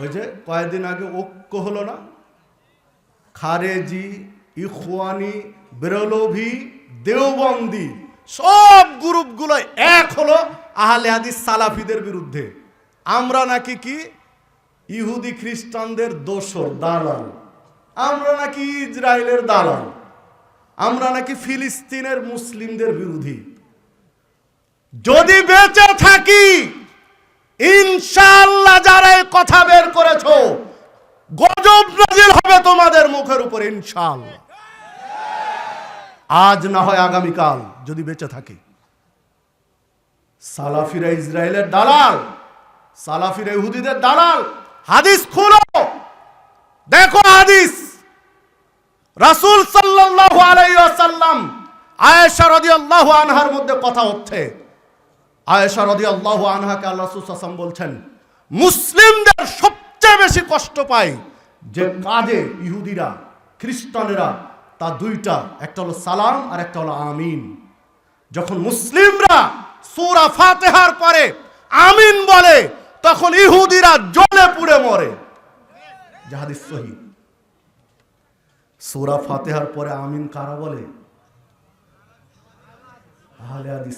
ওই যে কয়েকদিন আগে ঐক্য হলো না। খারেজি, ইখওয়ানি, বেরলভি, দেওবন্দি সব গ্রুপগুলো এক হলো আহলে হাদিস সালাফিদের বিরুদ্ধে। আমরা নাকি কি? ইহুদি খ্রিস্টানদের দোসর দালাল। আমরা নাকি ইসরায়েলের দালাল। আমরা নাকি ফিলিস্তিনের মুসলিমদের বিরোধী। যদি বেঁচে থাকি, ইনশাআল্লাহ যারা এই কথা বের করেছ গজব নাজিল হবে তোমাদের মুখের উপর ইনশাআল্লাহ। আজ না হয় আগামীকাল যদি বেঁচে থাকি। সালাফিরা ইসরায়েলের দালাল, সালাফিরা ইহুদিদের দালাল, হাদিস খুলো। দেখো হাদিস। রাসূল সাল্লাল্লাহু আলাইহি ওয়াসাল্লাম আয়েশা রাদিয়াল্লাহু আনহার মধ্যে কথা হচ্ছে। আয়েশা আনহাকে আল্লাহ আলাইহি ওয়াসাল্লাম বলছেন, মুসলিমদের সবচেয়ে বেশি কষ্ট পায় যে কাজে ইহুদিরা, খ্রিস্টানেরা, তা দুইটা, একটা হলো সালাম আর একটা হলো আমিন। যখন মুসলিমরা সূরা ফাতিহার পরে আমিন বলে, তখন ইহুদিরা জলে পুড়ে মরে। জাহাদিস সহি। সূরা ফাতিহার পরে আমিন কারা বলে?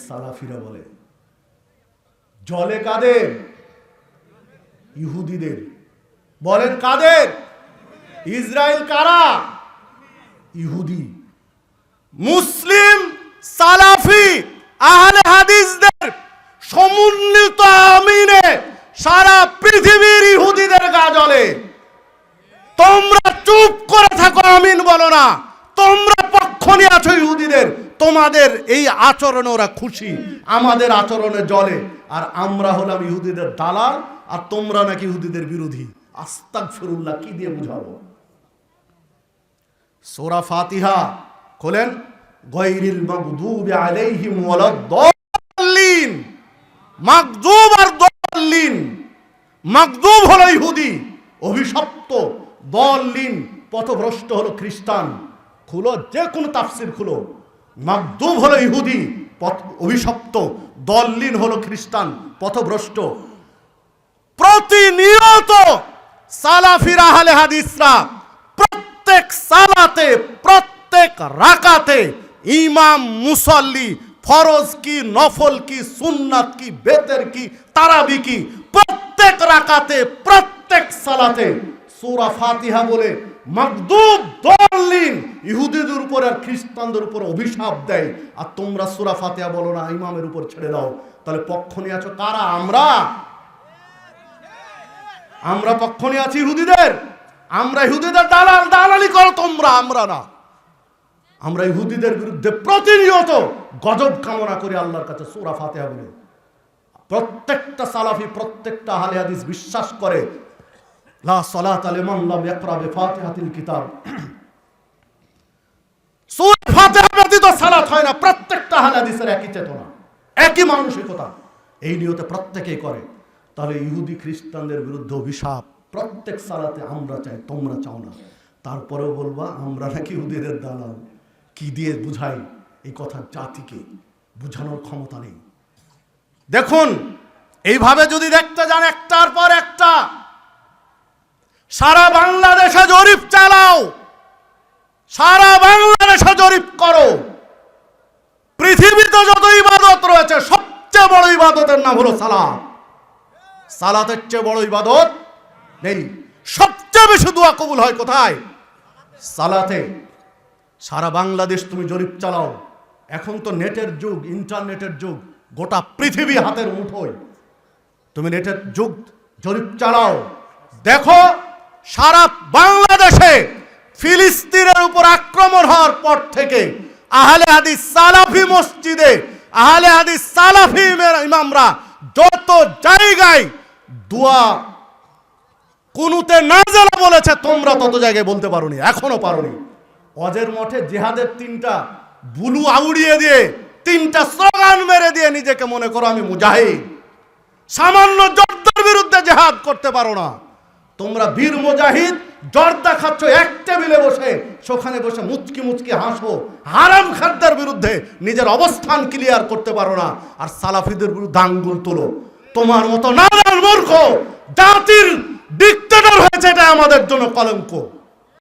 সালাফিরা বলে। জলে কাদের? ইহুদিদের। বলেন কাদের? ইসরায়েল কারা? ইহুদি। মুসলিম, সালাফি, আহলে হাদিসদের সমন্বিত আমিনে সারা পৃথিবীর ইহুদিদের গা জ্বলে। তোমরা চুপ করে থাকো, আমিন বলো না। তোমরা পক্ষ নিয়ে আছো ইহুদিদের। তোমাদের এই আচরণে ওরা খুশি, আমাদের আচরণে জলে আর আমরা হলাম ইহুদিদের দালাল, আর তোমরা নাকি ইহুদিদের বিরোধী। আস্তাক ফিরুল্লাহ কি দিয়ে বুঝাবো? সোরা ফাতিহা খোলেন গৈরিল মাগদুবি আলাইহিম ওয়ালাদ-দাল্লিন মাগদুব আর দল্লিন। মাগদুব হলো ইহুদি, অভিশপ্ত, দল্লিন, পথভ্রষ্ট হলো খ্রিস্টান। খুলো যে কোনো তাফসির খুলো। মাগদুব হলো ইহুদি, পথ, অভিশপ্ত, দল্লিন হলো খ্রিস্টান, পথভ্রষ্ট। প্রতিনিয়ত সালাফির, আহলে হাদিসরা প্রত্যেক সালাতে, প্রত্যেক রাকাতে ইমাম মুসল্লি ফরজ কি, নফল কি, সুন্নাত কি, বেতের কি, তারাবি কি, প্রত্যেক রাকাতে, প্রত্যেক সালাতে সূরা ফাতিহা বলে মাগদুব দলিন ইহুদিদের উপর আর খ্রিস্টানদের উপর অভিশাপ দেয়। আর তোমরা সূরা ফাতিহা বলো না, ইমামের উপর ছেড়ে দাও। তাহলে পক্ষ নিয়ে আছো কারা? আমরা? আমরা পক্ষ নিয়ে আছি ইহুদিদের? আমরা ইহুদিদের দালাল, দালালি করো তোমরা, আমরা না। আমরা ইহুদিদের বিরুদ্ধে প্রতিনিয়ত গজব কামনা করি আল্লাহর কাছে, সূরা ফাতিহা বলে। প্রত্যেকটা সালাফি, প্রত্যেকটা আহলে হাদিস বিশ্বাস করে একই মানসিকতা। এই নিয়তে প্রত্যেকেই করে। তাহলে ইহুদি খ্রিস্টানদের বিরুদ্ধে অভিশাপ। প্রত্যেক সালাতে আমরা চাই, তোমরা চাও না। তারপরেও বলবা, আমরা নাকি ইহুদিদের দালাল। কি দিয়ে বুঝাই এই কথা জাতিকে? বুঝানোর ক্ষমতা নেই। দেখুন, এইভাবে যদি দেখতে যান একটার পর একটা, সারা বাংলাদেশে জরিপ চালাও, সারা বাংলাদেশে জরিপ করো। পৃথিবীতে যত ইবাদত রয়েছে, সবচেয়ে বড় ইবাদতের নাম হলো সালাত। সালাতের চেয়ে বড় ইবাদত নেই। সবচেয়ে বেশি দোয়া কবুল হয় কোথায়? সালাতে। সারা বাংলাদেশ তুমি জরিপ চালাও। এখন তো নেটের যুগ, ইন্টারনেটের যুগ, গোটা পৃথিবী হাতের মুঠোয়। তুমি নেটের যুগ জরিপ চালাও। দেখো, সারা বাংলাদেশে ফিলিস্তিনের উপর আক্রমণ হওয়ার পর থেকে আহলে হাদিস সালাফি মসজিদে, আহলে হাদিস সালাফি ইমামরা যত জায়গায় দোয়া কুনুতে নাজেলা বলেছে, তোমরা তত জায়গায় বলতে পারোনি, এখনও পারোনি। অজের মঠে জেহাদের তিনটা বুলু আউড়িয়ে দিয়ে, তিনটা স্লোগান মেরে দিয়ে নিজেকে মনে করো আমি মুজাহিদ। সামান্য জর্দার বিরুদ্ধে জেহাদ করতে পারো না। তোমরা বীর মুজাহিদ, জর্দা খাচ্ছ এক টেবিলে বসে, সেখানে বসে মুচকি মুচকি হাসো। হারাম খাদ্যের বিরুদ্ধে নিজের অবস্থান ক্লিয়ার করতে পারো না, আর সালাফিদের বিরুদ্ধে আঙ্গুল তোলো। তোমার মতো নানান মূর্খ, জাতির ডিক্টেটর হয়েছে এটা আমাদের জন্য কলঙ্ক।